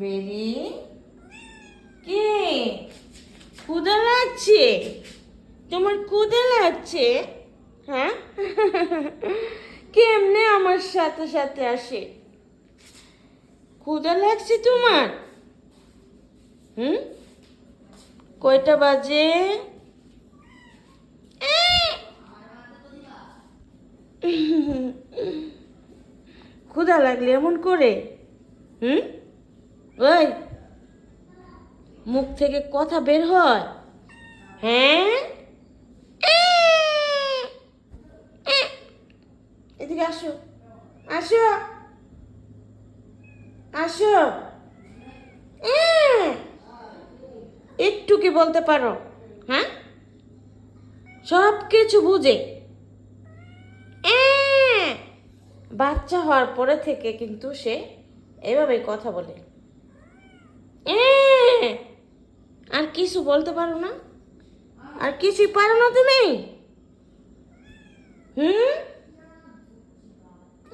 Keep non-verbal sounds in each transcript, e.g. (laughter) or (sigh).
বেরি কে? ক্ষুদা লাগছে? তোমার ক্ষুদা লাগছে? হ্যাঁ? (laughs) কেমনে আমার সাথে সাথে আসে? ক্ষুদা লাগছে তোমার? হুম? কয়টা বাজে? (laughs) ক্ষুধা লাগলে এমন করে? হুম? ওই, মুখ থেকে কথা বের হয়। হ্যাঁ? এদিকে আসো। আসো। আসো। একটু কি বলতে পারো? হ্যাঁ? সব কিছু বুঝে। বাচ্চা হওয়ার পরে থেকে কিন্তু সে এভাবেই কথা বলে। আর কিছু বলতে পারো না? আর কিছুই পারো না তুমি? হুম?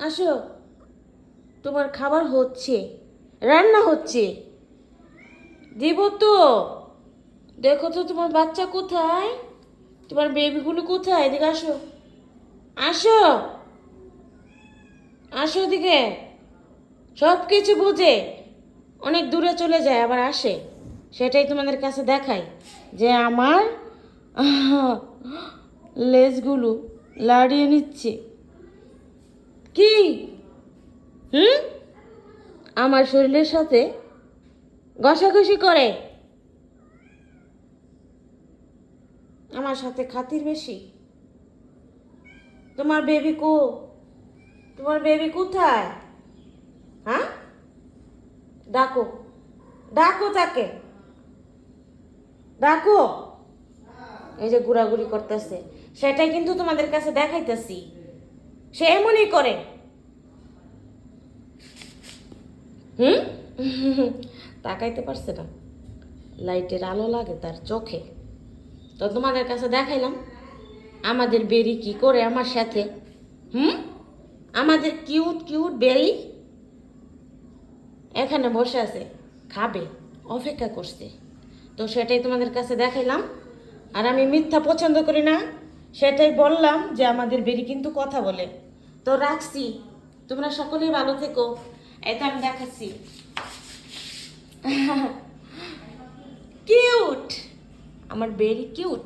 আসো। তোমার খাবার হচ্ছে, রান্না হচ্ছে। দিব তো। দেখো তো তোমার বাচ্চা কোথায়? তোমার বেবিগুলো কোথায়? এদিকে আসো। আসো। আসো দিকে সব কিছু বুঝে। অনেক দূরে চলে যায়, আবার আসে। সেটাই তোমাদের কাছে দেখাই যে আমার লেজগুলো লাড়িয়ে নিচ্ছে। কি? হুম? আমার শরীরের সাথে ঘষাঘষি করে। আমার সাথে খাতির বেশি। তোমার বেবি কো তোমার বেবি কোথায়? হ্যাঁ? ডাকো। ডাকো তাকে। ডাকো। এই যে ঘোরাঘুরি করতেছে। সেটাই কিন্তু তোমাদের কাছে দেখাইতেছি। সে এমনই করে। হুম? তাকাইতে পারছে না। লাইটের আলো লাগে তার চোখে। তো তোমাদের কাছে দেখাইলাম। আমাদের বেরি কি করে আমার সাথে? হুম? আমাদের কিউট কিউট বেরি এখানে বসে আছে, খাবে, অপেক্ষা করছে। তো সেটাই তোমাদের কাছে দেখাইলাম। আর আমি মিথ্যা পছন্দ করি না, সেটাই বললাম যে আমাদের বেরি কিন্তু কথা বলে। তো রাখছি, তোমরা সকলেই ভালো থেকো। এই তো আমি দেখাচ্ছি। (laughs) কিউট আমার বেরি কিউট